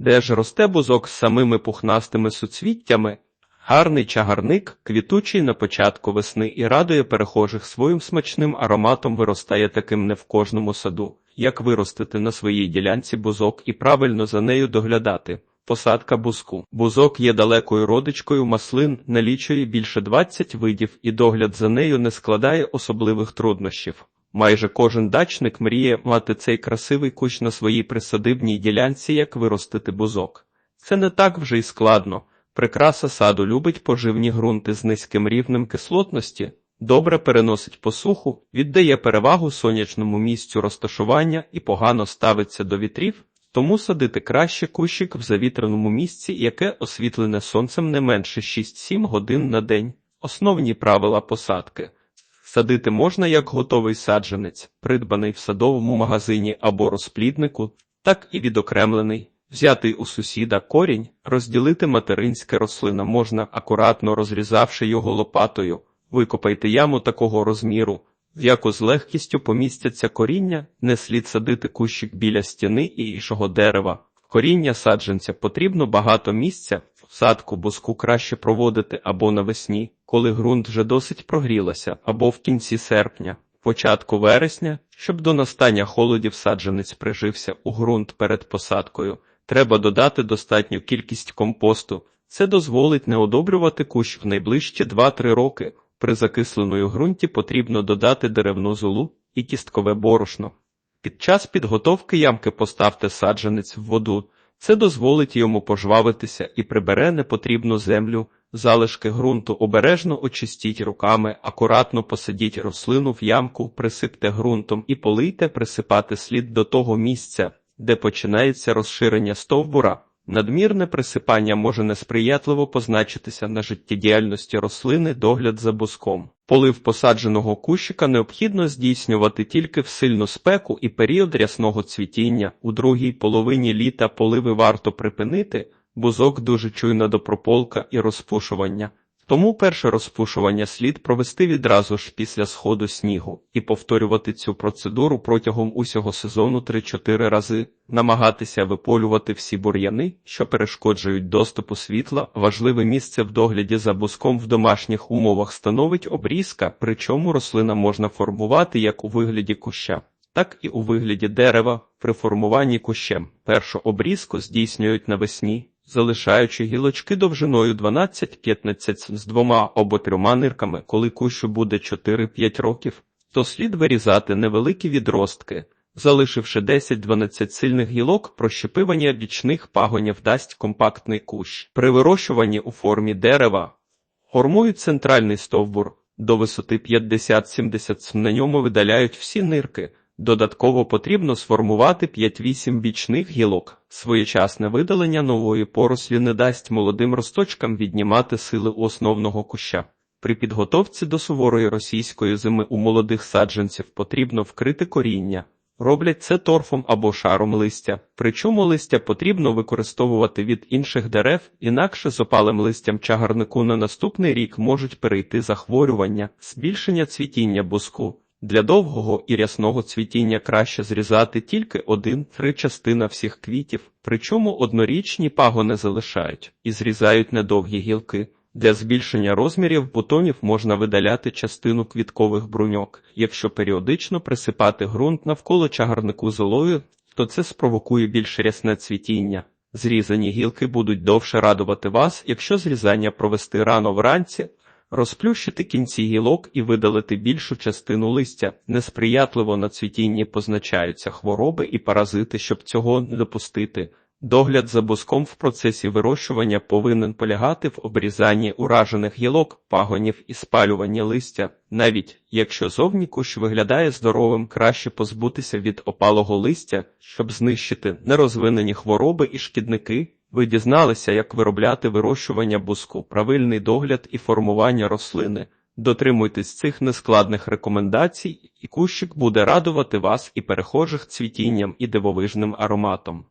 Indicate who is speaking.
Speaker 1: Де ж росте бузок з самими пухнастими суцвіттями? Гарний чагарник, квітучий на початку весни і радує перехожих своїм смачним ароматом виростає таким не в кожному саду. Як виростити на своїй ділянці бузок і правильно за нею доглядати? Посадка бузку. Бузок є далекою родичкою маслин, налічує більше 20 видів і догляд за нею не складає особливих труднощів. Майже кожен дачник мріє мати цей красивий кущ на своїй присадибній ділянці, як виростити бузок. Це не так вже й складно. Прикраса саду любить поживні ґрунти з низьким рівнем кислотності, добре переносить посуху, віддає перевагу сонячному місцю розташування і погано ставиться до вітрів, тому садити краще кущик в завітряному місці, яке освітлене сонцем не менше 6-7 годин на день. Основні правила посадки. Садити можна як готовий саджанець, придбаний в садовому магазині або розпліднику, так і відокремлений. Взятий у сусіда корінь, розділити материнське рослина можна, акуратно розрізавши його лопатою. Викопайте яму такого розміру, в яку з легкістю помістяться коріння, не слід садити кущик біля стіни і іншого дерева. Коріння саджанця потрібно багато місця, в садку буску краще проводити або навесні, коли ґрунт вже досить прогрілася, або в кінці серпня, початку вересня, щоб до настання холодів саджанець прижився у ґрунт перед посадкою. Треба додати достатню кількість компосту. Це дозволить не одобрювати кущ в найближчі 2-3 роки. При закисленому ґрунті потрібно додати деревну золу і кісткове борошно. Під час підготовки ямки поставте саджанець в воду. Це дозволить йому пожвавитися і прибере непотрібну землю. Залишки ґрунту обережно очистіть руками, акуратно посадіть рослину в ямку, присипте ґрунтом і полийте присипати слід до того місця, де починається розширення стовбура. Надмірне присипання може несприятливо позначитися на життєдіяльності рослини догляд за буском. Полив посадженого кущика необхідно здійснювати тільки в сильну спеку і період рясного цвітіння. У другій половині літа поливи варто припинити, бузок дуже чуйна до прополка і розпушування. Тому перше розпушування слід провести відразу ж після сходу снігу і повторювати цю процедуру протягом усього сезону 3-4 рази, намагатися виполювати всі бур'яни, що перешкоджують доступу світла. Важливе місце в догляді за буском в домашніх умовах становить обрізка, причому рослина можна формувати як у вигляді куща, так і у вигляді дерева при формуванні кущем. Першу обрізку здійснюють навесні залишаючи гілочки довжиною 12-15 з двома або трьома нирками, коли кущу буде 4-5 років, то слід вирізати невеликі відростки. Залишивши 10-12 сильних гілок, прощепивання бічних пагонів дасть компактний кущ. При вирощуванні у формі дерева формують центральний стовбур до висоти 50-70 см. На ньому видаляють всі нирки. Додатково потрібно сформувати 5-8 бічних гілок. Своєчасне видалення нової порослі не дасть молодим росточкам віднімати сили у основного куща. При підготовці до суворої російської зими у молодих саджанців потрібно вкрити коріння. Роблять це торфом або шаром листя, причому листя потрібно використовувати від інших дерев, інакше з опалим листям чагарнику на наступний рік можуть перейти захворювання, збільшення цвітіння буску. Для довгого і рясного цвітіння краще зрізати тільки один-три частина всіх квітів, причому однорічні пагони залишають і зрізають недовгі гілки. Для збільшення розмірів бутонів можна видаляти частину квіткових бруньок. Якщо періодично присипати ґрунт навколо чагарнику золою, то це спровокує більш рясне цвітіння. Зрізані гілки будуть довше радувати вас, якщо зрізання провести рано вранці, Розплющити кінці гілок і видалити більшу частину листя. Несприятливо на цвітінні позначаються хвороби і паразити, щоб цього не допустити. Догляд за буском в процесі вирощування повинен полягати в обрізанні уражених гілок, пагонів і спалюванні листя. Навіть якщо зовні кущ виглядає здоровим, краще позбутися від опалого листя, щоб знищити нерозвинені хвороби і шкідники. Ви дізналися, як виробляти вирощування буску, правильний догляд і формування рослини. Дотримуйтесь цих нескладних рекомендацій, і кущик буде радувати вас і перехожих цвітінням і дивовижним ароматом.